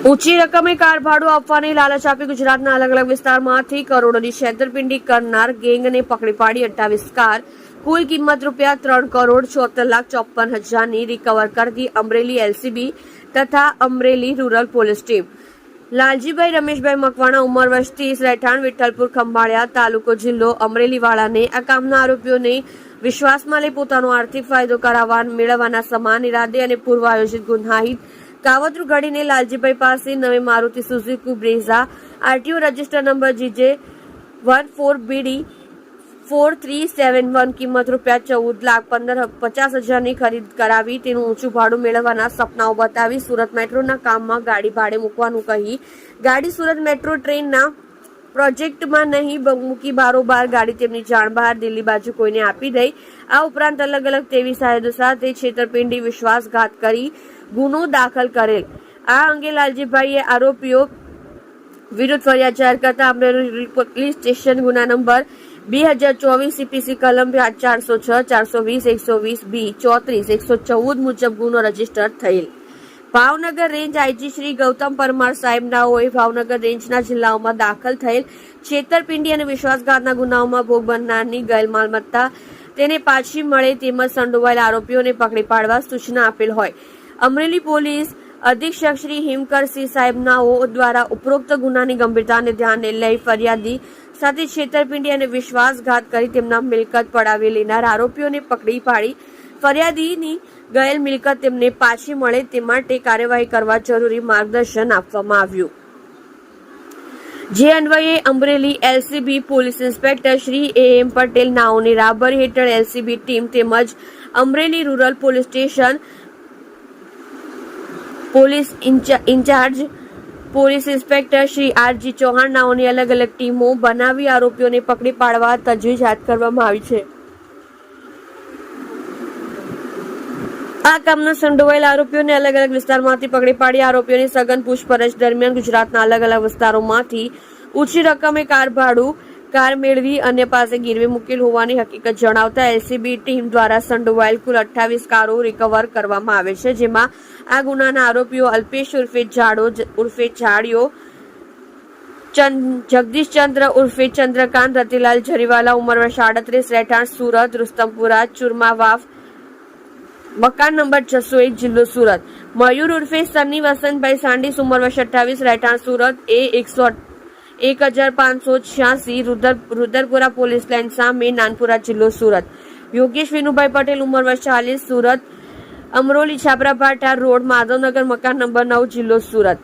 ઊંચી રકમે કાર ભાડું આપવાની લાલચ આપી ગુજરાતના અલગ અલગ વિસ્તારમાંથી કરોડોની છેતરપિંડી કરનાર ગેંગને પકડી પાડી અઠ્ઠાવીસ કાર. કુલ કિંમત રૂપિયા ત્રણ કરોડ છોતેર લાખ ચોપન હજારની રિકવર કરતી અમરેલી એલસીબી તથા Amreli rural police team Laljibhai Rameshbhai Makwana ઉંમર વર્ષ ત્રીસ, રહેઠાણ વિઠ્ઠલપુર ખંભાળિયા તાલુકો જિલ્લો અમરેલીવાળાને આ કામના આરોપીઓને વિશ્વાસમાં લઈ પોતાનો આર્થિક ફાયદો કરાવવા, મેળવવાના સમાન ઇરાદે અને પૂર્વ આયોજિત ગુનાહિત કાવતરું ઘડીને લાલજીભાઈ પાસે નવી Maruti Suzuki Brezza, RTO register number GJ one four BD four three seven one કિંમત રૂપિયા ચૌદ લાખ પંદર પચાસ હજારની ખરીદ કરાવી. તેનું ઊંચું ભાડું મેળવવાના સપનાઓ બતાવી સુરત મેટ્રોના કામમાં ગાડી ભાડે મૂકવાનું કહી. ગાડી સુરત મેટ્રો ટ્રેનના પ્રોજેક્ટમાં નહીં મૂકી બારોબાર ગાડી તેમની જાણ બહાર દિલ્હી બાજુ કોઈને આપી દઈ. આ ઉપરાંત અલગ અલગ તેવી સાહેદો સાથે છેતરપિંડી, વિશ્વાસઘાત કરી ગુનો દાખલ કરેલ આ અંગે લાલજીભાઈએ આરોપીઓ વિરુદ્ધ ફરિયાદ જાહેર કરતા અમરેલી પોલીસ સ્ટેશન ગુના નંબર બે હજાર ચોવીસ સીપીસી કલમ ચારસો છ, ચારસો વીસ, એકસો વીસ બી ચોત્રીસ, એકસો ચૌદ મુજબ ગુનો રજિસ્ટર થયેલ. ભાવનગર રેન્જ આઈજી શ્રી ગૌતમ પરમાર સાહેબનાઓએ ભાવનગર રેન્જના જિલ્લાઓમાં દાખલ થયેલ છેતરપિંડી અને વિશ્વાસઘાતના ગુનાઓમાં ભોગ બનનારની ગયેલ માલમત્તા તેને પાછી મળે તેમજ સંડોવાયેલ આરોપીઓને પકડી પાડવા સૂચના આપેલ હોય. અમરેલી પોલીસ અધિક્ષક શ્રી હિમકરસિંહ સાહેબનાઓ દ્વારા ઉપરોક્ત ગુનાની ગંભીરતાને ધ્યાને લઈ ફરિયાદી સાથે છેતરપિંડી અને વિશ્વાસઘાત કરી તેમના મિલકત પડાવી લેનાર આરોપીઓને પકડી પાડી. ફરિયાદીની ગયેલ મિલકત તેમને પાછી મળે તે માટે કાર્યવાહી કરવા જરૂરી માર્ગદર્શન આપવામાં આવ્યું. જે અન્વયે Amreli LCB police inspector Shri A M Patel નાઓની રાબર હેઠળ એલસીબી ટીમ તેમજ Amreli rural police station police incharge, police inspector Shri RG Chauhan નાઓની અલગ અલગ ટીમો બનાવી આરોપીઓને પકડી પાડવા તજવીજ હાથ કરવામાં આવી છે. આ કામના સંડોવાયેલ આરોપીઓને અલગ અલગ વિસ્તારમાંથી પકડી પાડી આરોપીઓની સઘન પૂછપરછ દરમિયાન ગુજરાતના અલગ અલગ વિસ્તારોમાંથી ઊંચી રકમે કાર ભાડું કાર મેળવી અન્ય પાસે ગીરવે મૂકેલ હોવાની હકીકત જણાવતા એલસીબી ટીમ દ્વારા સંડોવાયેલ કુલ અઠ્ઠાવીસ કારો રિકવર કરવામાં આવે છે, જેમાં આ ગુનાના આરોપીઓ અલ્પેશ ઉર્ફે જાડો ઉર્ફે જાડિયો, ચંદ- જગદીશચંદ્ર ઉર્ફે ચંદ્રકાંત, રતિલાલ જરીવાલા, ઉંમર વર્ષ આડત્રીસ, રહેઠાણ સુરત, રુસ્તમપુરા, ચુરમા વાફ મકાન નંબર છસો એક, જિલ્લો સુરત. મયુર ઉર્ફે સન્ની વસંતભાઈ સાંડીસ, ઉંમર વર્ષ અઠ્ઠાવીસ, રહેઠાણ સુરત, એ એકસો એક હજાર પાંચસો છ્યાસી રુદર, રુદરપુરા પોલીસ લાઇન સામે નાનપુરા જિલ્લો સુરત. યોગેશ વિનુભાઈ પટેલ ઉંમર વર્ષ ચાલીસ, સુરત. અમરોલી છાપરાભાટા રોડ, માધવનગર મકાન નંબર નવ, જિલ્લો સુરત.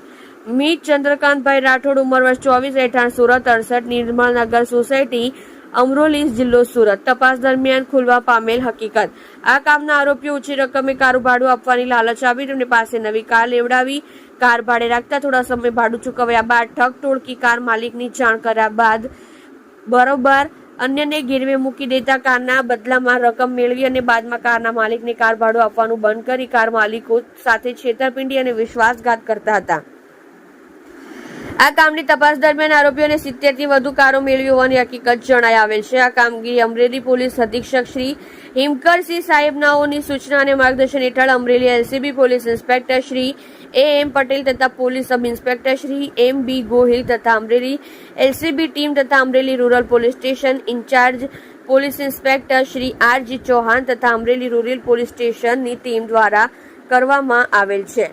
મીત ચંદ્રકાંતભાઈ રાઠોડ ઉંમર વર્ષ ચોવીસ રહેઠાણ સુરત. અડસઠ નિર્મળનગર સોસાયટી અમરોલી જિલ્લો સુરત. તપાસ દરમિયાન ખુલવા પામેલ હકીકત. આ કામના આરોપીઓ ઊંચી રકમે કારું ભાડું આપવાની લાલચ આપી તેમની પાસે નવી કાર લેવડાવી, કાર ભાડે રાખતા થોડા સમય ભાડું ચૂકવ્યા બાદ ઠગ ટોળકી કાર માલિકની જાણ કર્યા બાદ બરોબર અન્યને ગીરવે મૂકી દેતા કારના બદલામાં રકમ મેળવી અને બાદમાં કારના માલિકને કાર ભાડું આપવાનું બંધ કરી કાર માલિકો સાથે છેતરપિંડી અને વિશ્વાસઘાત કરતા હતા. આ કામની તપાસ દરમિયાન આરોપીઓને સિત્તેરથી વધુ કારો મેળવી હોવાની હકીકત જણાઈ આવેલ છે. આ કામગીરી અમરેલી પોલીસ અધિક્ષક શ્રી હિમકરસિંહ સાહેબનાઓની સૂચના અને માર્ગદર્શન હેઠળ Amreli LCB police inspector Shri A M Patel તથા police sub inspector Shri M B Gohil તથા અમરેલી એલસીબી ટીમ તથા Amreli rural police station incharge police inspector Shri R G Chauhan તથા અમરેલી રૂરલ પોલીસ સ્ટેશનની ટીમ દ્વારા કરવામાં આવેલ છે.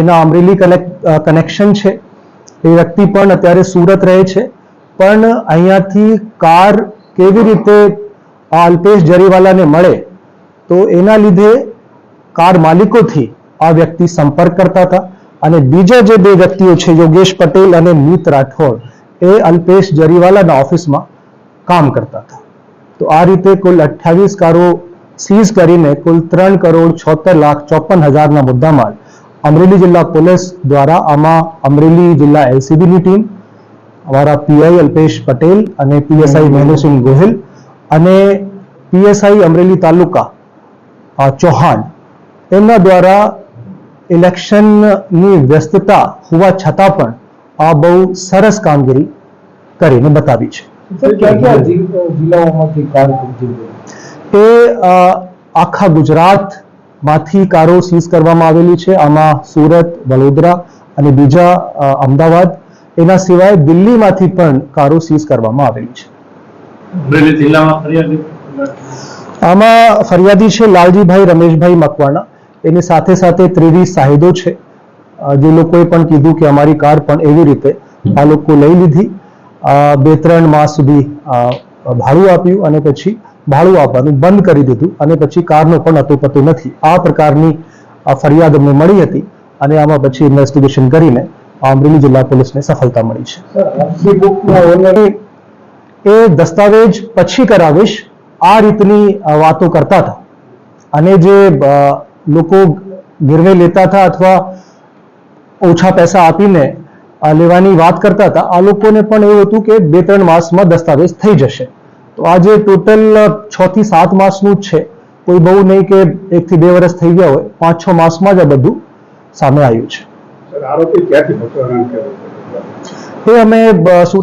એના અમરેલી કનેક્ટ કનેક્શન છે. એ વ્યક્તિ પણ અત્યારે સુરત રહે છે. પણ અહીંયાથી કાર કેવી રીતે આ અલ્પેશ જરીવાલાને મળે, તો એના લીધે કાર માલિકોથી આ વ્યક્તિ સંપર્ક કરતા હતા. અને બીજા જે બે વ્યક્તિઓ છે, યોગેશ પટેલ અને મિત રાઠોડ, એ અલ્પેશ જરીવાલાના ઓફિસમાં કામ કરતા હતા. તો આ રીતે કુલ અઠ્યાવીસ કારો સીઝ કરીને કુલ ત્રણ કરોડ છોતેર લાખ ચોપન હજારના મુદ્દામાલ અમરેલી જિલ્લા પોલીસ દ્વારા આમાં અમરેલી જિલ્લા એલસીબીની ટીમ અમારા પીઆઈ અલ્પેશ પટેલ અને પીએસઆઈ મહેન્દ્રસિંહ ગોહિલ અને પીએસઆઈ અમરેલી તાલુકા ચૌહાણ એમના દ્વારા ઇલેક્શનની વ્યસ્તતા હોવા છતાં પણ આ બહુ સરસ કામગીરી કરીને બતાવી છે? એ આખા આખા ગુજરાતમાંથી કારો સીઝ કરવામાં આવેલી છે. આમાં સુરત વડોદરા અને બીજા અમદાવાદ એના સિવાય દિલ્હીમાંથી પણ કારો સીઝ કરવામાં આવેલી છે. આમાં ફરિયાદી છે લાલજીભાઈ રમેશભાઈ મકવાણા. એની સાથે સાથે ત્રેવીસ સાહિદો છે. જે લોકોએ પણ કીધું કે અમારી કાર પણ એવી રીતે આ લોકો લઈ લીધી. બે ત્રણ માસ સુધી ભાડું આપ્યું અને પછી ભાડું આપવાનું બંધ કરી દીધું અને પછી કારનો પણ અતોપતો નથી. આ પ્રકારની ફરિયાદ અમને મળી હતી અને આમાં પછી ઇન્વેસ્ટિગેશન કરીને અમરેલી જિલ્લા પોલીસને સફળતા મળી છે. એ દસ્તાવેજ પછી કરાવીશ. આ રીતની વાતો કરતા હતા. અને જે લોકો ગીરવે લેતા હતા અથવા ઓછા પૈસા આપીને લેવાની વાત કરતા હતા આ લોકોને પણ એવું હતું કે બે ત્રણ માસમાં દસ્તાવેજ થઈ જશે. આજે ટોટલ છ થી સાત માસનું જ છે. કોઈ બહુ નહીં કે એક થી બે વર્ષ થઈ ગયા હોય. પાંચ છ માસમાં જ આ બધું સામે આવ્યું છે. એ અમે સુરત